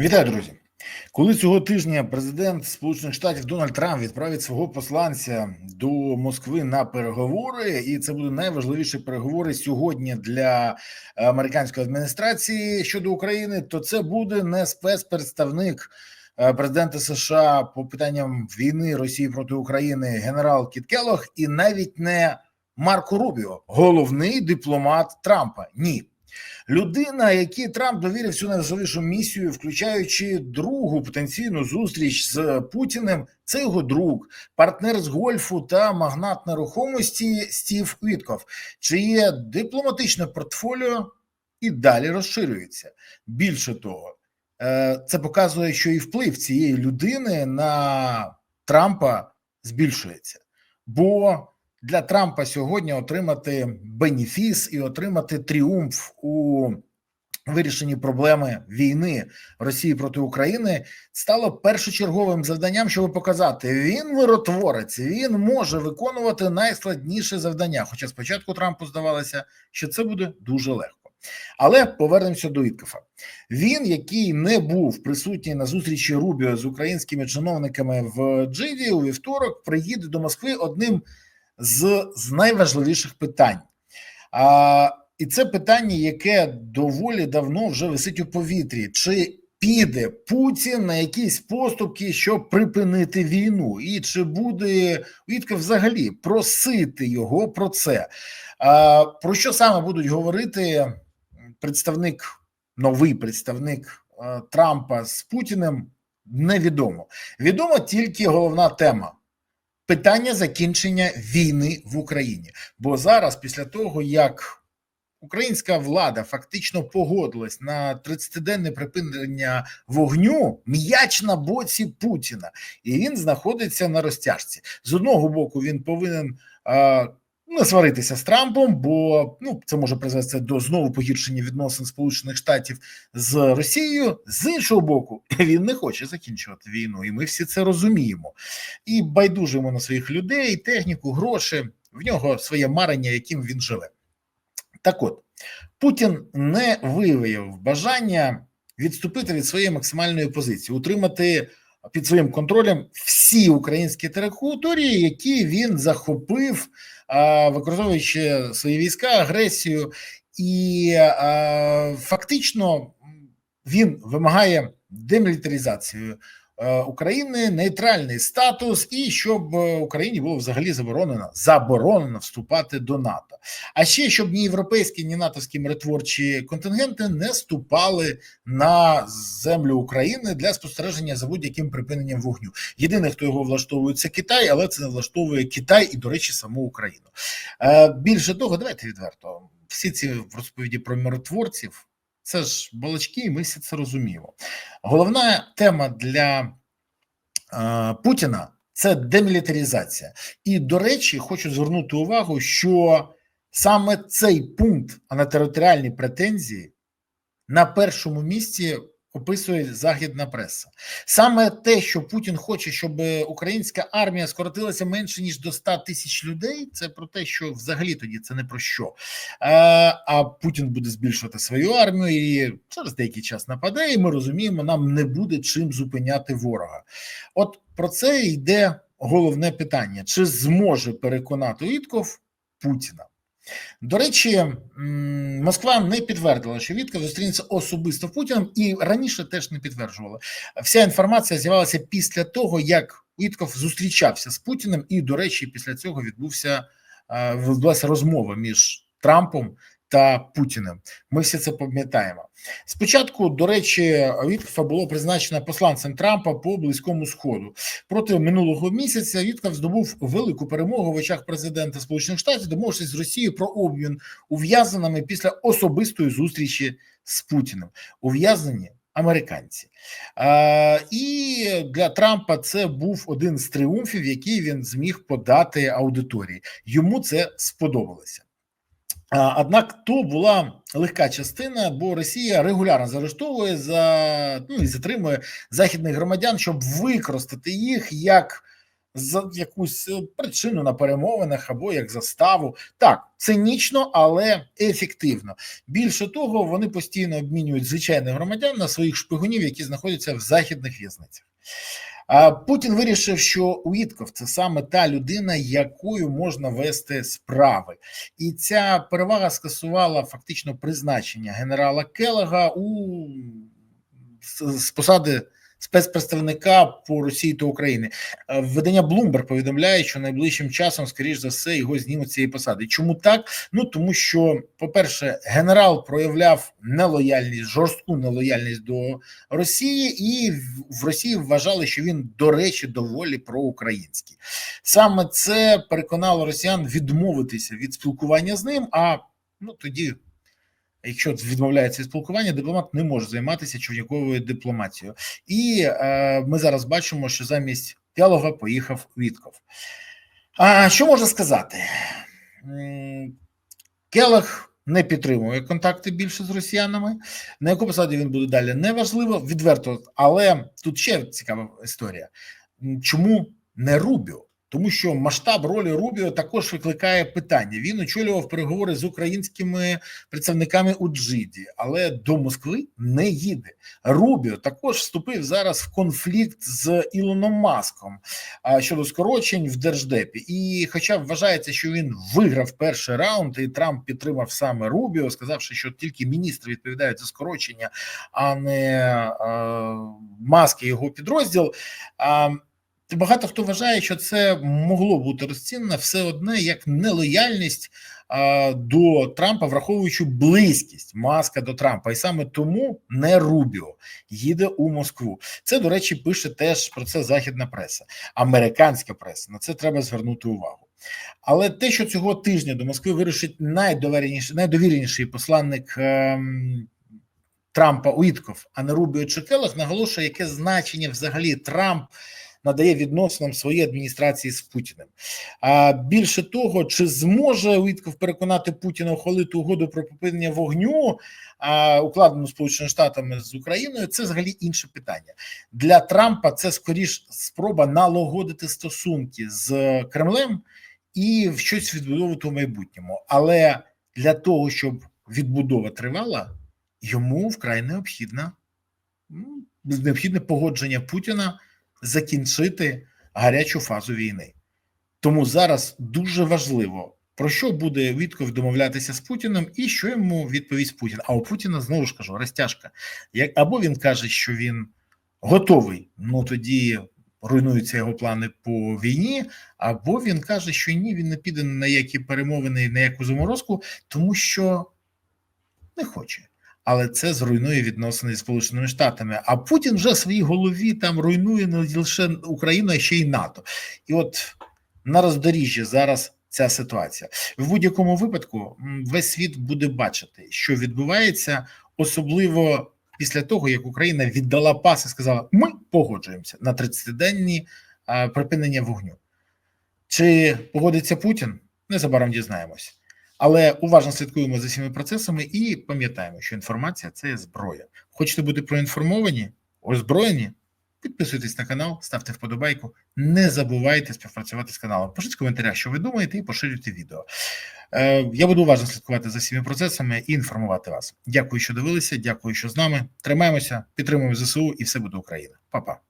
Вітаю, друзі. Коли цього тижня президент Сполучених Штатів Дональд Трамп відправить свого посланця до Москви на переговори, і це будуть найважливіші переговори сьогодні для американської адміністрації щодо України, то це буде не спецпредставник е, президента США по питанням війни Росії проти України генерал Кіт Келлог і навіть не Марко Рубіо, головний дипломат Трампа. Ні. Людина, якій Трамп довірив цю найважливішу місію, включаючи другу потенційну зустріч з Путіним, це його друг, партнер з гольфу та магнат нерухомості Стів Вітков, чиє дипломатичне портфоліо і далі розширюється. Більше того, е, це показує, що і вплив цієї людини на Трампа збільшується. Бо для Трампа сьогодні отримати бенефіс і отримати тріумф у вирішенні проблеми війни Росії проти України стало першочерговим завданням, щоб показати, він миротворець, він може виконувати найскладніше завдання. Хоча спочатку Трампу здавалося, що це буде дуже легко. Але повернемося до Іткофа. Він, який не був присутній на зустрічі Рубіо з українськими чиновниками в Джиді у вівторок, приїде до Москви одним з, з найважливіших питань. А, І це питання, яке доволі давно вже висить у повітрі: чи піде Путін на якісь поступки, щоб припинити війну, і чи буде Вітка взагалі просити його про це? А, Про що саме будуть говорити представник, новий представник а, Трампа з Путіним? Невідомо. Відомо тільки головна тема питання закінчення війни в Україні. Бо зараз, після того як українська влада фактично погодилась на 30-денне припинення вогню, м'яч на боці Путіна, і він знаходиться на розтяжці. З одного боку, він повинен. Не сваритися з Трампом, бо ну це може призвести до знову погіршення відносин Сполучених Штатів з Росією. З іншого боку, він не хоче закінчувати війну, і ми всі це розуміємо. І байдужимо на своїх людей, техніку, гроші. В нього своє марення, яким він живе. Так от Путін не виявив бажання відступити від своєї максимальної позиції, утримати під своїм контролем всі українські території, які він захопив, використовуючи свої війська, агресію, і фактично він вимагає демілітаризацію України нейтральний статус, і щоб е, Україні було взагалі заборонено заборонено вступати до НАТО. А ще щоб ні європейські, ні натовські миротворчі контингенти не вступали на землю України для спостереження за будь-яким припиненням вогню. Єдине, хто його влаштовує, це Китай, але це не влаштовує Китай і, до речі, саму Україну. Е, більше того, давайте відверто всі ці розповіді про миротворців. Це ж балачки, і ми всі це розуміємо. Головна тема для е, Путіна це демілітаризація. І, до речі, хочу звернути увагу, що саме цей пункт, на територіальні претензії, на першому місці описує західна преса. Саме те, що Путін хоче, щоб українська армія скоротилася менше ніж до 100 тисяч людей. Це про те, що взагалі тоді це не про що. А Путін буде збільшувати свою армію і через деякий час нападе. І ми розуміємо, нам не буде чим зупиняти ворога. От про це йде головне питання: чи зможе переконати Вітков Путіна? До речі, Москва не підтвердила, що Вітка зустрінеться особисто Путіним, і раніше теж не підтверджувала. Вся інформація з'явилася після того, як Вітков зустрічався з Путіним, і, до речі, після цього відбувся відбулася розмова між Трампом та Путіним. Ми всі це пам'ятаємо. Спочатку, до речі, Віткофа було призначено посланцем Трампа по близькому сходу. Проти минулого місяця Вітков здобув велику перемогу в очах президента Сполучених Штатів, домовившись з Росією про обмін ув'язненими після особистої зустрічі з Путіним. Ув'язнені. Американці А, і для Трампа це був один з тріумфів, який він зміг подати аудиторії. Йому це сподобалося. Однак то була легка частина, бо Росія регулярно заарештовує за ну і затримує західних громадян, щоб використати їх як за якусь е, причину на перемовинах або як заставу. Так, цинічно, але ефективно. Більше того, вони постійно обмінюють звичайних громадян на своїх шпигунів, які знаходяться в західних в'язницях. Путін вирішив, що Уітков це саме та людина, якою можна вести справи, і ця перевага скасувала фактично призначення генерала Келега у з посади спецпредставника по Росії та Україні. Е, видання Bloomberg повідомляє, що найближчим часом, скоріш за все, його знімуть цієї посади. Чому так? Ну тому що, по-перше, генерал проявляв нелояльність, жорстку нелояльність до Росії, і в Росії вважали, що він, до речі, доволі проукраїнський. Саме це переконало росіян відмовитися від спілкування з ним. А ну тоді. Якщо відмовляється від спілкування, дипломат не може займатися човніковою дипломатією, і е, ми зараз бачимо, що замість Пялова поїхав Вітков. А що можна сказати? Келах не підтримує контакти більше з росіянами. На яку посаді він буде далі неважливо, відверто, але тут ще цікава історія. Чому не Рубіо? Тому що масштаб ролі Рубіо також викликає питання. Він очолював переговори з українськими представниками у Джиді, але до Москви не їде. Рубіо також вступив зараз в конфлікт з Ілоном Маском щодо скорочень в держдепі. І, хоча вважається, що він виграв перший раунд, і Трамп підтримав саме Рубіо, сказавши, що тільки міністри відповідають за скорочення, а не Маск і його підрозділ. Багато хто вважає, що це могло бути розцінено все одне як нелояльність а, до Трампа, враховуючи близькість маска до Трампа, і саме тому не Рубіо їде у Москву. Це до речі, пише теж про це західна преса, американська преса. На це треба звернути увагу. Але те, що цього тижня до Москви вирішить найдовірніший, найдовірніший посланник. Ем, Трампа Уітков, а не Рубіо Чекелах, наголошує, яке значення взагалі Трамп надає відносинам своєї адміністрації з Путіним. А більше того, чи зможе Уітков переконати Путіна ухвалити угоду про припинення вогню, а, укладену Сполученими Штатами з Україною, це взагалі інше питання для Трампа. Це скоріш спроба налагодити стосунки з Кремлем і щось відбудовувати у майбутньому. Але для того, щоб відбудова тривала, йому вкрай необхідна ну, необхідне погодження Путіна закінчити гарячу фазу війни. Тому зараз дуже важливо про що буде Вітков домовлятися з Путіним і що йому відповість Путін. А у Путіна знову ж кажу розтяжка. Як або він каже, що він готовий, ну тоді руйнуються його плани по війні, або він каже, що ні, він не піде на які перемовини, на яку заморозку, тому що не хоче але це зруйнує відносини з Сполученими Штатами. А Путін вже в своїй голові там руйнує не лише Україну, а ще й НАТО. І от на роздоріжжі зараз ця ситуація в будь-якому випадку весь світ буде бачити, що відбувається, особливо після того, як Україна віддала пас і сказала: ми погоджуємося на 30-денні припинення вогню. Чи погодиться Путін? Незабаром дізнаємось. Але уважно слідкуємо за цими процесами і пам'ятаємо, що інформація це зброя. Хочете бути проінформовані, озброєні? Підписуйтесь на канал, ставте вподобайку. Не забувайте співпрацювати з каналом. Пишіть в коментарях, що ви думаєте, і поширюйте відео. Е, Я буду уважно слідкувати за всіми процесами і інформувати вас. Дякую, що дивилися. Дякую, що з нами. Тримаємося, підтримуємо ЗСУ, і все буде Україна. Па-па.